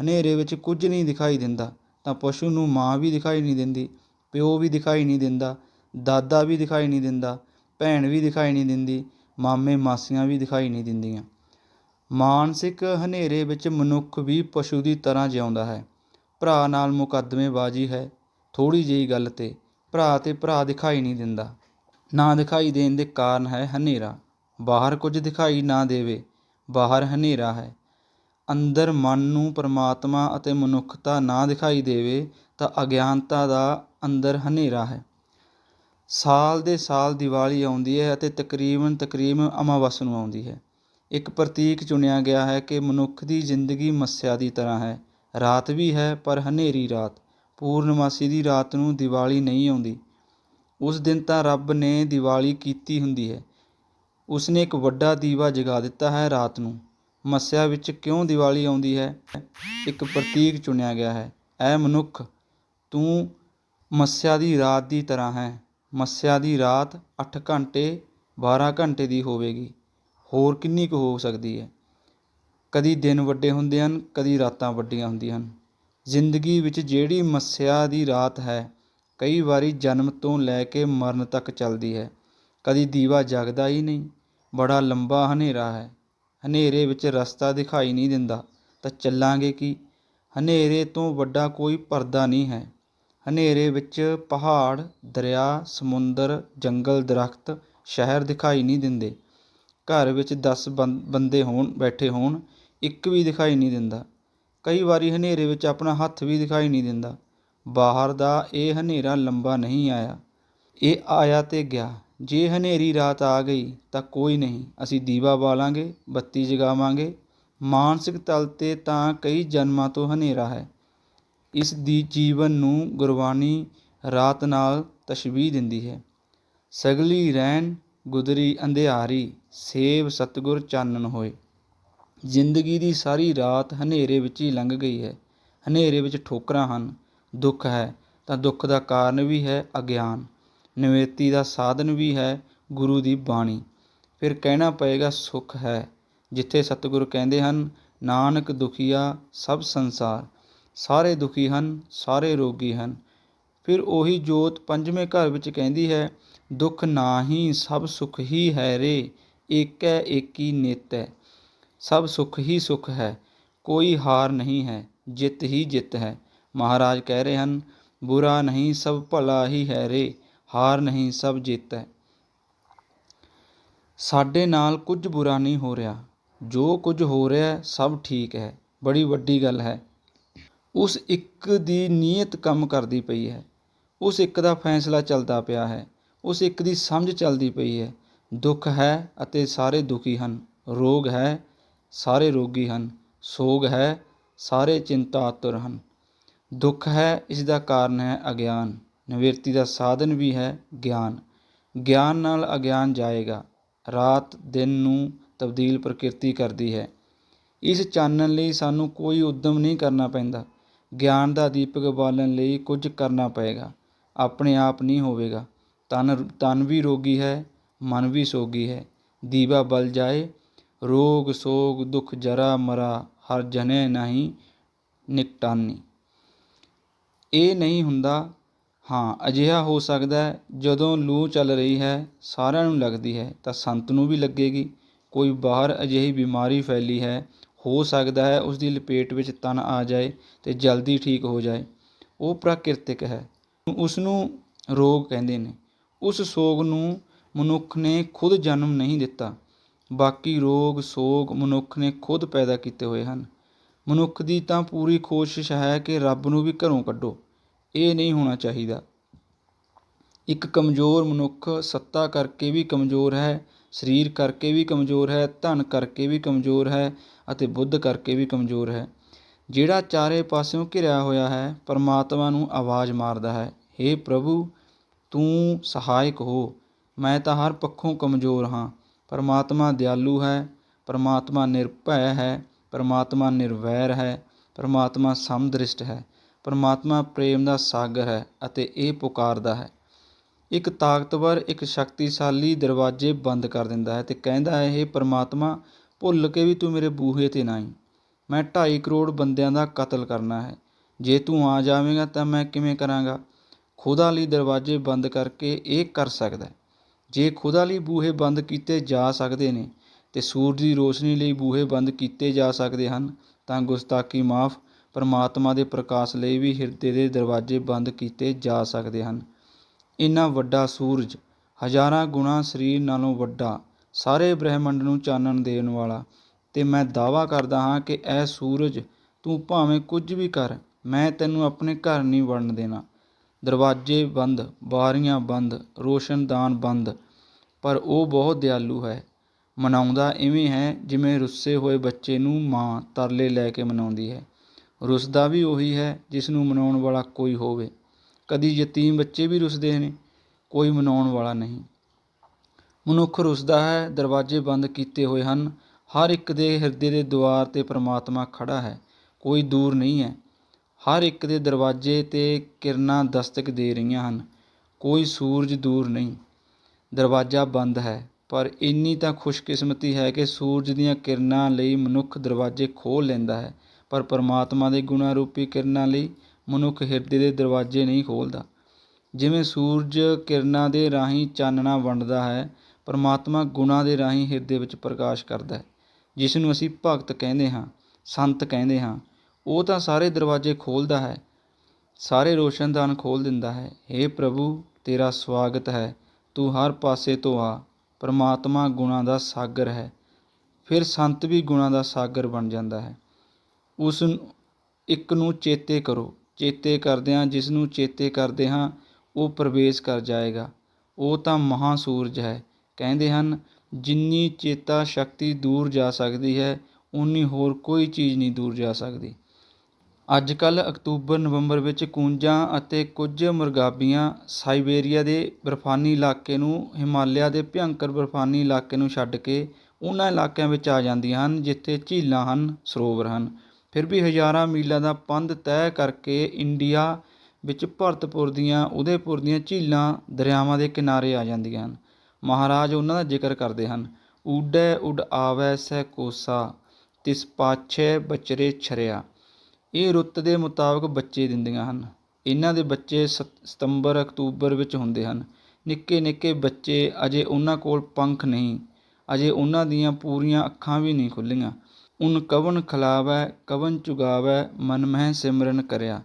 ਹਨੇਰੇ ਵਿੱਚ ਕੁਝ ਨਹੀਂ ਦਿਖਾਈ ਦਿੰਦਾ, ਤਾਂ ਪਸ਼ੂ ਨੂੰ ਮਾਂ ਵੀ ਦਿਖਾਈ ਨਹੀਂ ਦਿੰਦੀ, ਪਿਓ ਵੀ ਦਿਖਾਈ ਨਹੀਂ ਦਿੰਦਾ, ਦਾਦਾ ਵੀ ਦਿਖਾਈ ਨਹੀਂ ਦਿੰਦਾ, ਭੈਣ ਵੀ ਦਿਖਾਈ ਨਹੀਂ ਦਿੰਦੀ, ਮਾਮੇ ਮਾਸੀਆਂ ਵੀ ਦਿਖਾਈ ਨਹੀਂ ਦਿੰਦੀਆਂ। ਮਾਨਸਿਕ ਹਨੇਰੇ ਵਿੱਚ ਮਨੁੱਖ ਵੀ ਪਸ਼ੂ ਦੀ ਤਰ੍ਹਾਂ ਜਿਉਂਦਾ ਹੈ। ਭਰਾ ਨਾਲ ਮੁਕੱਦਮੇਬਾਜ਼ੀ ਹੈ ਥੋੜੀ ਜਿਹੀ ਗੱਲ ਤੇ, ਭਰਾ ਤੇ ਭਰਾ ਦਿਖਾਈ ਨਹੀਂ ਦਿੰਦਾ। ਨਾ ਦਿਖਾਈ ਦੇਣ ਦੇ ਕਾਰਨ ਹੈ ਹਨੇਰਾ। ਬਾਹਰ ਕੁਝ ਦਿਖਾਈ ਨਾ ਦੇਵੇ, ਬਾਹਰ ਹਨੇਰਾ ਹੈ। ਅੰਦਰ ਮਨ ਨੂੰ ਪਰਮਾਤਮਾ ਅਤੇ ਮਨੁੱਖਤਾ ਨਾ ਦਿਖਾਈ ਦੇਵੇ ਤਾਂ ਅਗਿਆਨਤਾ ਦਾ ਅੰਦਰ ਹਨੇਰਾ ਹੈ। ਸਾਲ ਦੇ ਸਾਲ ਦੀਵਾਲੀ ਆਉਂਦੀ ਹੈ ਅਤੇ ਤਕਰੀਬਨ ਤਕਰੀਬਨ ਅਮਾਵਸ ਨੂੰ ਆਉਂਦੀ ਹੈ। ਇੱਕ ਪ੍ਰਤੀਕ ਚੁਣਿਆ ਗਿਆ ਹੈ ਕਿ ਮਨੁੱਖ ਦੀ ਜ਼ਿੰਦਗੀ ਮੱਸਿਆ ਦੀ ਤਰ੍ਹਾਂ ਹੈ। ਰਾਤ ਵੀ ਹੈ, ਪਰ ਹਨੇਰੀ ਰਾਤ। ਪੂਰਨਮਾਸੀ ਦੀ ਰਾਤ ਨੂੰ ਦੀਵਾਲੀ ਨਹੀਂ ਆਉਂਦੀ। ਉਸ ਦਿਨ ਤਾਂ ਰੱਬ ਨੇ ਦੀਵਾਲੀ ਕੀਤੀ ਹੁੰਦੀ ਹੈ। ਉਸ ਨੇ ਇੱਕ ਵੱਡਾ ਦੀਵਾ ਜਗਾ ਦਿੱਤਾ ਹੈ ਰਾਤ ਨੂੰ। ਮੱਸਿਆ ਵਿੱਚ ਕਿਉਂ ਦੀਵਾਲੀ ਆਉਂਦੀ ਹੈ? ਇੱਕ ਪ੍ਰਤੀਕ ਚੁਣਿਆ ਗਿਆ ਹੈ। ਐ ਮਨੁੱਖ, ਤੂੰ ਮੱਸਿਆ ਦੀ ਰਾਤ ਦੀ ਤਰ੍ਹਾਂ ਹੈ। ਮੱਸਿਆ ਦੀ ਰਾਤ 8 ਘੰਟੇ 12 ਘੰਟੇ ਦੀ ਹੋਵੇਗੀ। ਹੋਰ ਕਿੰਨੀ ਕੁ ਹੋ ਸਕਦੀ ਹੈ? ਕਦੀ ਦਿਨ ਵੱਡੇ ਹੁੰਦੇ ਹਨ, ਕਦੀ ਰਾਤਾਂ ਵੱਡੀਆਂ ਹੁੰਦੀਆਂ ਹਨ। ਜ਼ਿੰਦਗੀ ਵਿੱਚ ਜਿਹੜੀ ਮੱਸਿਆ ਦੀ ਰਾਤ ਹੈ ਕਈ ਵਾਰੀ ਜਨਮ ਤੋਂ ਲੈ ਕੇ ਮਰਨ ਤੱਕ ਚੱਲਦੀ ਹੈ। ਕਦੀ ਦੀਵਾ ਜਗਦਾ ਹੀ ਨਹੀਂ, ਬੜਾ ਲੰਬਾ ਹਨੇਰਾ ਹੈ। ਹਨੇਰੇ ਵਿੱਚ ਰਸਤਾ ਦਿਖਾਈ ਨਹੀਂ ਦਿੰਦਾ, ਤਾਂ ਚੱਲਾਂਗੇ ਕੀ? ਹਨੇਰੇ ਤੋਂ ਵੱਡਾ ਕੋਈ ਪਰਦਾ ਨਹੀਂ ਹੈ। ਹਨੇਰੇ ਵਿੱਚ ਪਹਾੜ, ਦਰਿਆ, ਸਮੁੰਦਰ, ਜੰਗਲ, ਦਰਖਤ, ਸ਼ਹਿਰ ਦਿਖਾਈ ਨਹੀਂ ਦਿੰਦੇ। ਘਰ ਵਿੱਚ 10 ਬੰਦੇ ਹੋਣ, ਬੈਠੇ ਹੋਣ, ਇੱਕ ਵੀ ਦਿਖਾਈ ਨਹੀਂ ਦਿੰਦਾ। ਕਈ ਵਾਰੀ ਹਨੇਰੇ ਵਿੱਚ ਆਪਣਾ ਹੱਥ ਵੀ ਦਿਖਾਈ ਨਹੀਂ ਦਿੰਦਾ। ਬਾਹਰ ਦਾ ਇਹ ਹਨੇਰਾ ਲੰਬਾ ਨਹੀਂ ਆਇਆ। ਇਹ ਆਇਆ ਤੇ ਗਿਆ। ਜੇ ਹਨੇਰੀ ਰਾਤ ਆ ਗਈ ਤਾਂ ਕੋਈ ਨਹੀਂ, ਅਸੀਂ ਦੀਵਾ ਬਾਲਾਂਗੇ, ਬੱਤੀ ਜਗਾਵਾਂਗੇ। ਮਾਨਸਿਕ ਤਲ ਤੇ ਤਾਂ ਕਈ ਜਨਮਾਂ ਤੋਂ ਹਨੇਰਾ ਹੈ। ਇਸ ਦੀ ਜੀਵਨ ਨੂੰ ਗੁਰਬਾਣੀ ਰਾਤ ਨਾਲ ਤਸ਼ਬੀਹ ਦਿੰਦੀ ਹੈ। ਸਗਲੀ ਰਹਿਣ, ਗੁਦਰੀ ਅੰਧਿਆਰੀ, ਸੇਵ ਸਤਗੁਰ ਚਾਨਣ ਹੋਏ। ਜ਼ਿੰਦਗੀ ਦੀ ਸਾਰੀ ਰਾਤ ਹਨੇਰੇ ਵਿੱਚ ਹੀ ਲੰਘ ਗਈ ਹੈ। ਹਨੇਰੇ ਵਿੱਚ ਠੋਕਰਾਂ ਹਨ। ਦੁੱਖ ਹੈ, ਤਾਂ ਦੁੱਖ ਦਾ ਕਾਰਨ ਵੀ ਹੈ ਅਗਿਆਨ। ਨਿਵੇਤੀ ਦਾ ਸਾਧਨ ਵੀ ਹੈ ਗੁਰੂ ਦੀ ਬਾਣੀ। ਫਿਰ ਕਹਿਣਾ ਪਏਗਾ, ਸੁਖ ਹੈ। ਜਿੱਥੇ ਸਤਿਗੁਰ ਕਹਿੰਦੇ ਹਨ, ਨਾਨਕ ਦੁਖੀਆ ਸਭ ਸੰਸਾਰ। ਸਾਰੇ ਦੁਖੀ ਹਨ, ਸਾਰੇ ਰੋਗੀ ਹਨ। ਫਿਰ ਉਹੀ ਜੋਤ ਪੰਜਵੇਂ ਘਰ ਵਿੱਚ ਕਹਿੰਦੀ ਹੈ, ਦੁੱਖ ਨਾਹੀ, ਸਭ ਸੁਖ ਹੀ ਹੈ ਰੇ, ਏਕੈ ਏਕੀ ਨਿਤੈ। ਸਭ ਸੁਖ ਹੀ ਸੁਖ ਹੈ, ਕੋਈ ਹਾਰ ਨਹੀਂ ਹੈ, ਜਿੱਤ ਹੀ ਜਿੱਤ ਹੈ। ਮਹਾਰਾਜ ਕਹਿ ਰਹੇ ਹਨ, ਬੁਰਾ ਨਹੀਂ ਸਭ ਭਲਾ ਹੀ ਹੈ ਰੇ, ਹਾਰ ਨਹੀਂ ਸਭ ਜਿੱਤ। ਹੈ ਸਾਡੇ ਨਾਲ ਕੁਝ ਬੁਰਾ ਨਹੀਂ ਹੋ ਰਿਹਾ। ਜੋ ਕੁਝ ਹੋ ਰਿਹਾ ਸਭ ਠੀਕ ਹੈ। ਬੜੀ ਵੱਡੀ ਗੱਲ ਹੈ। ਉਸ ਇੱਕ ਦੀ ਨੀਅਤ ਕੰਮ ਕਰਦੀ ਪਈ ਹੈ। ਉਸ ਇੱਕ ਦਾ ਫੈਸਲਾ ਚੱਲਦਾ ਪਿਆ ਹੈ। ਉਸ ਇੱਕ ਦੀ ਸਮਝ ਚੱਲਦੀ ਪਈ ਹੈ। ਦੁੱਖ ਹੈ ਅਤੇ ਸਾਰੇ ਦੁਖੀ ਹਨ। ਰੋਗ ਹੈ, ਸਾਰੇ ਰੋਗੀ ਹਨ। ਸੋਗ ਹੈ, ਸਾਰੇ ਚਿੰਤਾਤੁਰ ਹਨ। ਦੁੱਖ ਹੈ, ਇਸ ਦਾ ਕਾਰਨ ਹੈ ਅਗਿਆਨ। ਨਿਵਰਤੀ ਦਾ ਸਾਧਨ ਵੀ ਹੈ ਗਿਆਨ। ਗਿਆਨ ਨਾਲ ਅਗਿਆਨ ਜਾਏਗਾ। ਰਾਤ ਦਿਨ ਨੂੰ ਤਬਦੀਲ ਪ੍ਰਕਿਰਤੀ ਕਰਦੀ ਹੈ। ਇਸ ਚਾਨਣ ਲਈ ਸਾਨੂੰ ਕੋਈ ਉਦਮ ਨਹੀਂ ਕਰਨਾ ਪੈਂਦਾ। ਗਿਆਨ ਦਾ ਦੀਪਕ ਬਾਲਣ ਲਈ ਕੁਝ ਕਰਨਾ ਪਏਗਾ। ਆਪਣੇ ਆਪ ਨਹੀਂ ਹੋਵੇਗਾ। ਤਨ ਤਨ ਵੀ ਰੋਗੀ ਹੈ, ਮਨ ਵੀ ਸੋਗੀ ਹੈ। ਦੀਵਾ ਬਲ ਜਾਏ, ਰੋਗ ਸੋਗ ਦੁਖ ਜਰਾ ਮਰਾ, ਹਰ ਜਨੇ ਨਹੀਂ ਨਿਕਟਾਨੀ ਇਹ ਨਹੀਂ ਹੁੰਦਾ। ਹਾਂ, ਅਜਿਹਾ ਹੋ ਸਕਦਾ ਜਦੋਂ ਲੂ ਚੱਲ ਰਹੀ ਹੈ, ਸਾਰਿਆਂ ਨੂੰ ਲੱਗਦੀ ਹੈ, ਤਾਂ ਸੰਤ ਨੂੰ ਵੀ ਲੱਗੇਗੀ। ਕੋਈ ਬਾਹਰ ਅਜਿਹੀ ਬਿਮਾਰੀ ਫੈਲੀ ਹੈ, ਹੋ ਸਕਦਾ ਹੈ ਉਸ ਦੀ ਲਪੇਟ ਵਿੱਚ ਤਨ ਆ ਜਾਏ ਅਤੇ ਜਲਦੀ ਠੀਕ ਹੋ ਜਾਏ। ਉਹ ਪ੍ਰਾਕਿਰਤਿਕ ਹੈ। ਉਸ ਨੂੰ ਰੋਗ ਕਹਿੰਦੇ ਨੇ। ਉਸ ਸੋਗ ਨੂੰ ਮਨੁੱਖ ਨੇ ਖੁਦ ਜਨਮ ਨਹੀਂ ਦਿੱਤਾ। ਬਾਕੀ ਰੋਗ, ਸੋਗ ਮਨੁੱਖ ਨੇ ਖੁਦ ਪੈਦਾ ਕੀਤੇ ਹੋਏ ਹਨ। ਮਨੁੱਖ ਦੀ ਤਾਂ ਪੂਰੀ ਕੋਸ਼ਿਸ਼ ਹੈ ਕਿ ਰੱਬ ਨੂੰ ਵੀ ਘਰੋਂ ਕੱਢੋ। ਇਹ ਨਹੀਂ ਹੋਣਾ ਚਾਹੀਦਾ। ਇੱਕ ਕਮਜ਼ੋਰ ਮਨੁੱਖ ਸੱਤਾ ਕਰਕੇ ਵੀ ਕਮਜ਼ੋਰ ਹੈ, ਸਰੀਰ ਕਰਕੇ ਵੀ ਕਮਜ਼ੋਰ ਹੈ, ਧਨ ਕਰਕੇ ਵੀ ਕਮਜ਼ੋਰ ਹੈ ਅਤੇ ਬੁੱਧ ਕਰਕੇ ਵੀ ਕਮਜ਼ੋਰ ਹੈ। ਜਿਹੜਾ ਚਾਰੇ ਪਾਸਿਓਂ ਘਿਰਿਆ ਹੋਇਆ ਹੈ, ਪਰਮਾਤਮਾ ਨੂੰ ਆਵਾਜ਼ ਮਾਰਦਾ ਹੈ हे ਪ੍ਰਭੂ, ਤੂੰ ਸਹਾਇਕ ਹੋ। ਮੈਂ ਤਾਂ ਹਰ ਪੱਖੋਂ ਕਮਜ਼ੋਰ ਹਾਂ। ਪਰਮਾਤਮਾ ਦਿਆਲੂ ਹੈ, ਪਰਮਾਤਮਾ ਨਿਰਭੈ ਹੈ। ਪਰਮਾਤਮਾ ਨਿਰਵੈਰ ਹੈ, ਪਰਮਾਤਮਾ ਸਮਦ੍ਰਿਸ਼ਟ ਹੈ, ਪਰਮਾਤਮਾ ਪ੍ਰੇਮ ਦਾ ਸਾਗਰ ਹੈ ਅਤੇ ਇਹ ਪੁਕਾਰਦਾ ਹੈ। ਇੱਕ ਤਾਕਤਵਰ, ਇੱਕ ਸ਼ਕਤੀਸ਼ਾਲੀ ਦਰਵਾਜ਼ੇ ਬੰਦ ਕਰ ਦਿੰਦਾ ਹੈ ਤੇ ਕਹਿੰਦਾ ਹੈ ਇਹ ਪਰਮਾਤਮਾ, ਭੁੱਲ ਕੇ ਵੀ ਤੂੰ ਮੇਰੇ ਬੂਹੇ ਤੇ ਨਾ ਆਈ। ਮੈਂ 2.5 ਕਰੋੜ ਬੰਦਿਆਂ ਦਾ ਕਤਲ ਕਰਨਾ ਹੈ। ਜੇ ਤੂੰ ਆ ਜਾਵੇਂਗਾ ਤਾਂ ਮੈਂ ਕਿਵੇਂ ਕਰਾਂਗਾ? ਖੁਦਾ ਲਈ ਦਰਵਾਜ਼ੇ ਬੰਦ ਕਰਕੇ ਇਹ ਕਰ ਸਕਦਾ ਜੇ ਖੁਦਾ ਲਈ ਬੂਹੇ ਬੰਦ ਕੀਤੇ ਜਾ ਸਕਦੇ ਨੇ ਅਤੇ ਸੂਰਜ ਦੀ ਰੋਸ਼ਨੀ ਲਈ ਬੂਹੇ ਬੰਦ ਕੀਤੇ ਜਾ ਸਕਦੇ ਹਨ, ਤਾਂ ਗੁਸਤਾਖੀ ਮਾਫ ਪਰਮਾਤਮਾ ਦੇ ਪ੍ਰਕਾਸ਼ ਲਈ ਵੀ ਹਿਰਦੇ ਦੇ ਦਰਵਾਜ਼ੇ ਬੰਦ ਕੀਤੇ ਜਾ ਸਕਦੇ ਹਨ। ਇੰਨਾ ਵੱਡਾ ਸੂਰਜ ਹਜ਼ਾਰਾਂ ਗੁਣਾ ਸਰੀਰ ਨਾਲੋਂ ਵੱਡਾ, ਸਾਰੇ ਬ੍ਰਹਿਮੰਡ ਨੂੰ ਚਾਨਣ ਦੇਣ ਵਾਲਾ। ਅਤੇ ਮੈਂ ਦਾਅਵਾ ਕਰਦਾ ਹਾਂ ਕਿ ਇਹ ਸੂਰਜ ਤੂੰ ਭਾਵੇਂ ਕੁਝ ਵੀ ਕਰ, ਮੈਂ ਤੈਨੂੰ ਆਪਣੇ ਘਰ ਨਹੀਂ ਵੜਨ ਦੇਣਾ। ਦਰਵਾਜ਼ੇ ਬੰਦ, ਬਾਰੀਆਂ ਬੰਦ, ਰੋਸ਼ਨਦਾਨ ਬੰਦ, ਪਰ ਉਹ ਬਹੁਤ ਦਿਆਲੂ ਹੈ। ਮਨਾਉਂਦਾ ਇਵੇਂ ਹੈ ਜਿਵੇਂ ਰੁੱਸੇ ਹੋਏ ਬੱਚੇ ਨੂੰ ਮਾਂ ਤਰਲੇ ਲੈ ਕੇ ਮਨਾਉਂਦੀ ਹੈ। ਰੁੱਸਦਾ ਵੀ ਉਹੀ ਹੈ ਜਿਸ ਨੂੰ ਮਨਾਉਣ ਵਾਲਾ ਕੋਈ ਹੋਵੇ। ਕਦੀ ਯਤੀਮ ਬੱਚੇ ਵੀ ਰੁੱਸਦੇ ਨੇ, ਕੋਈ ਮਨਾਉਣ ਵਾਲਾ ਨਹੀਂ। ਮਨੁੱਖ ਰੁੱਸਦਾ ਹੈ, ਦਰਵਾਜ਼ੇ ਬੰਦ ਕੀਤੇ ਹੋਏ ਹਨ, ਹਰ ਇੱਕ ਦੇ ਹਿਰਦੇ ਦੇ ਦੁਆਰ ਤੇ ਪ੍ਰਮਾਤਮਾ ਖੜਾ ਹੈ, ਕੋਈ ਦੂਰ ਨਹੀਂ ਹੈ। ਹਰ ਇੱਕ ਦੇ ਦਰਵਾਜ਼ੇ ਤੇ ਕਿਰਨਾਂ ਦਸਤਕ ਦੇ ਰਹੀਆਂ ਹਨ, ਕੋਈ ਸੂਰਜ ਦੂਰ ਨਹੀਂ। ਦਰਵਾਜ਼ਾ ਬੰਦ ਹੈ ਪਰ ਇੰਨੀ ਤਾਂ ਖੁਸ਼ਕਿਸਮਤੀ ਹੈ ਕਿ ਸੂਰਜ ਦੀਆਂ ਕਿਰਨਾਂ ਲਈ ਮਨੁੱਖ ਦਰਵਾਜ਼ੇ ਖੋਲ੍ਹ ਲੈਂਦਾ ਹੈ, ਪਰ ਪਰਮਾਤਮਾ ਦੇ ਗੁਣਾਂ ਰੂਪੀ ਕਿਰਨਾਂ ਲਈ ਮਨੁੱਖ ਹਿਰਦੇ ਦੇ ਦਰਵਾਜ਼ੇ ਨਹੀਂ ਖੋਲ੍ਹਦਾ। ਜਿਵੇਂ ਸੂਰਜ ਕਿਰਨਾਂ ਦੇ ਰਾਹੀਂ ਚਾਨਣਾ ਵੰਡਦਾ ਹੈ, ਪਰਮਾਤਮਾ ਗੁਣਾਂ ਦੇ ਰਾਹੀਂ ਹਿਰਦੇ ਵਿੱਚ ਪ੍ਰਕਾਸ਼ ਕਰਦਾ ਹੈ। ਜਿਸ ਨੂੰ ਅਸੀਂ ਭਗਤ ਕਹਿੰਦੇ ਹਾਂ, ਸੰਤ ਕਹਿੰਦੇ ਹਾਂ, ਉਹ ਤਾਂ ਸਾਰੇ ਦਰਵਾਜ਼ੇ ਖੋਲ੍ਹਦਾ ਹੈ, ਸਾਰੇ ਰੋਸ਼ਨਦਾਨ ਖੋਲ੍ਹ ਦਿੰਦਾ ਹੈ। हे ਪ੍ਰਭੂ, ਤੇਰਾ ਸਵਾਗਤ ਹੈ, ਤੂੰ ਹਰ ਪਾਸੇ ਤੋਂ ਆ। ਪਰਮਾਤਮਾ ਗੁਣਾਂ ਦਾ ਸਾਗਰ ਹੈ। ਫਿਰ ਸੰਤ ਵੀ ਗੁਣਾਂ ਦਾ ਸਾਗਰ ਬਣ ਜਾਂਦਾ ਹੈ। ਉਸ ਇੱਕ ਨੂੰ ਚੇਤੇ ਕਰੋ। ਚੇਤੇ ਕਰਦਿਆਂ, ਜਿਸ ਨੂੰ ਚੇਤੇ ਕਰਦੇ ਹਾਂ, ਉਹ ਪ੍ਰਵੇਸ਼ ਕਰ ਜਾਏਗਾ। ਉਹ ਤਾਂ ਮਹਾਂ ਸੂਰਜ ਹੈ। ਕਹਿੰਦੇ ਹਨ, ਜਿੰਨੀ ਚੇਤਾ ਸ਼ਕਤੀ ਦੂਰ ਜਾ ਸਕਦੀ ਹੈ ਉਨੀ ਹੋਰ ਕੋਈ ਚੀਜ਼ ਨਹੀਂ ਦੂਰ ਜਾ ਸਕਦੀ। ਅੱਜ ਕੱਲ੍ਹ ਅਕਤੂਬਰ, ਨਵੰਬਰ ਵਿੱਚ ਕੂੰਜਾਂ ਅਤੇ ਕੁਝ ਮੁਰਗਾਬੀਆਂ ਸਾਈਬੇਰੀਆ ਦੇ ਬਰਫਾਨੀ ਇਲਾਕੇ ਨੂੰ, ਹਿਮਾਲਿਆ ਦੇ ਭਿਅੰਕਰ ਬਰਫਾਨੀ ਇਲਾਕੇ ਨੂੰ ਛੱਡ ਕੇ ਉਹਨਾਂ ਇਲਾਕਿਆਂ ਵਿੱਚ ਆ ਜਾਂਦੀਆਂ ਹਨ, ਜਿੱਥੇ ਝੀਲਾਂ ਹਨ, ਸਰੋਵਰ ਹਨ। ਫਿਰ ਵੀ ਹਜ਼ਾਰਾਂ ਮੀਲਾਂ ਦਾ ਪੰਧ ਤੈਅ ਕਰਕੇ ਇੰਡੀਆ ਵਿੱਚ ਭਰਤਪੁਰ ਦੀਆਂ, ਉਦੈਪੁਰ ਦੀਆਂ ਝੀਲਾਂ, ਦਰਿਆਵਾਂ ਦੇ ਕਿਨਾਰੇ ਆ ਜਾਂਦੀਆਂ ਹਨ। ਮਹਾਰਾਜ ਉਹਨਾਂ ਦਾ ਜ਼ਿਕਰ ਕਰਦੇ ਹਨ ਊਡੈ ਉਡ ਆਵੈ ਸਹਿ ਕੋਸਾ, ਤਿਸ ਪਾਛੈ ਬਚਰੇ ਛਰਿਆ। ਇਹ ਰੁੱਤ ਦੇ ਮੁਤਾਬਕ ਬੱਚੇ ਦਿੰਦੀਆਂ ਹਨ। ਇਹਨਾਂ ਦੇ ਬੱਚੇ ਸਤ- ਸਤੰਬਰ, ਅਕਤੂਬਰ ਵਿੱਚ ਹੁੰਦੇ ਹਨ। ਨਿੱਕੇ ਨਿੱਕੇ ਬੱਚੇ ਅਜੇ ਉਹਨਾਂ ਕੋਲ ਪੰਖ ਨਹੀਂ। ਅਜੇ ਉਹਨਾਂ ਦੀਆਂ ਪੂਰੀਆਂ ਅੱਖਾਂ ਵੀ ਨਹੀਂ ਖੁੱਲ੍ਹੀਆਂ। ਉਨ ਕਵਨ ਖਿਲਾਵੈ, ਕਵਨ ਚੁਗਾਵੈ, ਮਨ ਮਹਿ ਸਿਮਰਨ ਕਰਿਆ।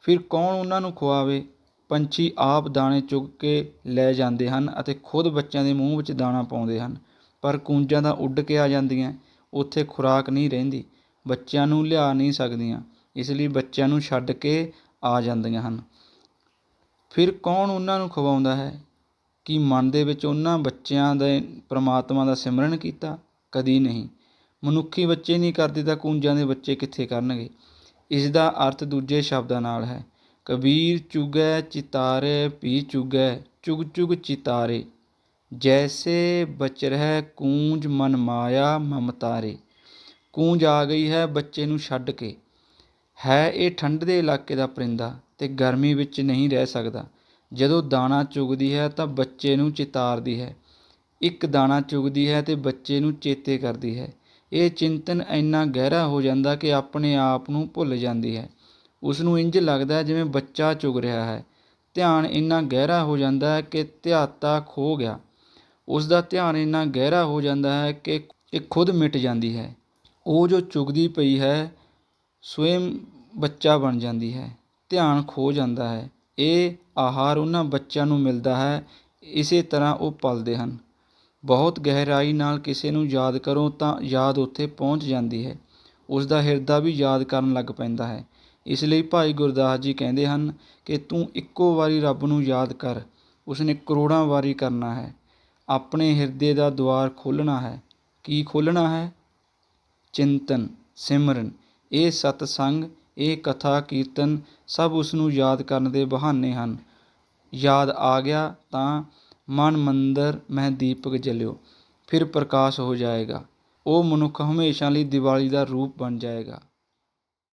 ਫਿਰ ਕੌਣ ਉਹਨਾਂ ਨੂੰ ਖਵਾਵੇ ਪੰਛੀ ਆਪ ਦਾਣੇ ਚੁਗ ਕੇ ਲੈ ਜਾਂਦੇ ਹਨ ਅਤੇ ਖੁਦ ਬੱਚਿਆਂ ਦੇ ਮੂੰਹ ਵਿੱਚ ਦਾਣਾ ਪਾਉਂਦੇ ਹਨ। ਪਰ ਕੂੰਜਾਂ ਤਾਂ ਉੱਡ ਕੇ ਆ ਜਾਂਦੀਆਂ। ਉੱਥੇ ਖੁਰਾਕ ਨਹੀਂ ਰਹਿੰਦੀ। ਬੱਚਿਆਂ ਨੂੰ ਲਿਆ ਨਹੀਂ ਸਕਦੀਆਂ। ਇਸ ਲਈ ਬੱਚਿਆਂ ਨੂੰ ਛੱਡ ਕੇ ਆ ਜਾਂਦੀਆਂ ਹਨ। ਫਿਰ ਕੌਣ ਉਹਨਾਂ ਨੂੰ ਖਵਾਉਂਦਾ ਹੈ? ਕੀ ਮਨ ਦੇ ਵਿੱਚ ਉਹਨਾਂ ਬੱਚਿਆਂ ਦੇ ਪ੍ਰਮਾਤਮਾ ਦਾ ਸਿਮਰਨ ਕੀਤਾ? ਕਦੀ ਨਹੀਂ। ਮਨੁੱਖੀ ਬੱਚੇ ਨਹੀਂ ਕਰਦੇ ਤਾਂ ਕੂੰਜਾਂ ਦੇ ਬੱਚੇ ਕਿੱਥੇ ਕਰਨਗੇ? ਇਸ ਦਾ ਅਰਥ ਦੂਜੇ ਸ਼ਬਦਾਂ ਨਾਲ ਹੈ। ਕਬੀਰ ਚੁਗੈ ਚਿਤਾਰੇ ਪੀ ਚੁਗੈ ਚੁਗ ਚੁਗ ਚਿਤਾਰੇ। ਜੈਸੇ ਬਚਰਹਿ ਕੂੰਜ ਮਨ ਮਾਇਆ ਮਮਤਾਰੇ। ਕੂੰਜ ਆ ਗਈ ਹੈ ਬੱਚੇ ਨੂੰ ਛੱਡ ਕੇ। ਹੈ ਇਹ ਠੰਡ ਦੇ ਇਲਾਕੇ ਦਾ ਪਰਿੰਦਾ ਅਤੇ ਗਰਮੀ ਵਿੱਚ ਨਹੀਂ ਰਹਿ ਸਕਦਾ। ਜਦੋਂ ਦਾਣਾ ਚੁਗਦੀ ਹੈ ਤਾਂ ਬੱਚੇ ਨੂੰ ਚਿਤਾਰਦੀ ਹੈ। ਇੱਕ ਦਾਣਾ ਚੁਗਦੀ ਹੈ ਅਤੇ ਬੱਚੇ ਨੂੰ ਚੇਤੇ ਕਰਦੀ ਹੈ। ਇਹ ਚਿੰਤਨ ਇੰਨਾ ਗਹਿਰਾ ਹੋ ਜਾਂਦਾ ਕਿ ਆਪਣੇ ਆਪ ਨੂੰ ਭੁੱਲ ਜਾਂਦੀ ਹੈ। ਉਸ ਨੂੰ ਇੰਜ ਲੱਗਦਾ ਜਿਵੇਂ ਬੱਚਾ ਚੁਗ ਰਿਹਾ ਹੈ। ਧਿਆਨ ਇੰਨਾ ਗਹਿਰਾ ਹੋ ਜਾਂਦਾ ਹੈ ਕਿ ਧਿਆਤਾ ਖੋ ਗਿਆ। ਉਸ ਦਾ ਧਿਆਨ ਇੰਨਾ ਗਹਿਰਾ ਹੋ ਜਾਂਦਾ ਹੈ ਕਿ ਇਹ ਖੁਦ ਮਿਟ ਜਾਂਦੀ ਹੈ। ਉਹ ਜੋ ਚੁਗਦੀ ਪਈ ਹੈ ਸਵਯੰ ਬੱਚਾ ਬਣ ਜਾਂਦੀ ਹੈ, ਧਿਆਨ ਖੋ ਜਾਂਦਾ ਹੈ। ਇਹ ਆਹਾਰ ਉਹਨਾਂ ਬੱਚਿਆਂ ਨੂੰ ਮਿਲਦਾ ਹੈ, ਇਸੇ ਤਰ੍ਹਾਂ ਉਹ ਪਲਦੇ ਹਨ। ਬਹੁਤ ਗਹਿਰਾਈ ਨਾਲ ਕਿਸੇ ਨੂੰ ਯਾਦ ਕਰੋ ਤਾਂ ਯਾਦ ਉੱਥੇ ਪਹੁੰਚ ਜਾਂਦੀ ਹੈ। ਉਸ ਦਾ ਹਿਰਦਾ ਵੀ ਯਾਦ ਕਰਨ ਲੱਗ ਪੈਂਦਾ ਹੈ। ਇਸ ਲਈ ਭਾਈ ਗੁਰਦਾਸ ਜੀ ਕਹਿੰਦੇ ਹਨ ਕਿ ਤੂੰ ਇੱਕੋ ਵਾਰੀ ਰੱਬ ਨੂੰ ਯਾਦ ਕਰ, ਉਸਨੇ ਕਰੋੜਾਂ ਵਾਰੀ ਕਰਨਾ ਹੈ। ਆਪਣੇ ਹਿਰਦੇ ਦਾ ਦੁਆਰ ਖੋਲ੍ਹਣਾ ਹੈ। ਕੀ ਖੋਲ੍ਹਣਾ ਹੈ? ਚਿੰਤਨ, ਸਿਮਰਨ। ਇਹ ਸਤਸੰਗ ਇਹ ਕਥਾ, ਕੀਰਤਨ ਸਭ ਉਸ ਨੂੰ ਯਾਦ ਕਰਨ ਦੇ ਬਹਾਨੇ ਹਨ। ਯਾਦ ਆ ਗਿਆ ਤਾਂ ਮਨ ਮੰਦਰ ਮਹਿ ਦੀਪਕ ਜਲਿਓ, ਫਿਰ ਪ੍ਰਕਾਸ਼ ਹੋ ਜਾਏਗਾ। ਉਹ ਮਨੁੱਖ ਹਮੇਸ਼ਾ ਲਈ ਦੀਵਾਲੀ ਦਾ ਰੂਪ ਬਣ ਜਾਏਗਾ।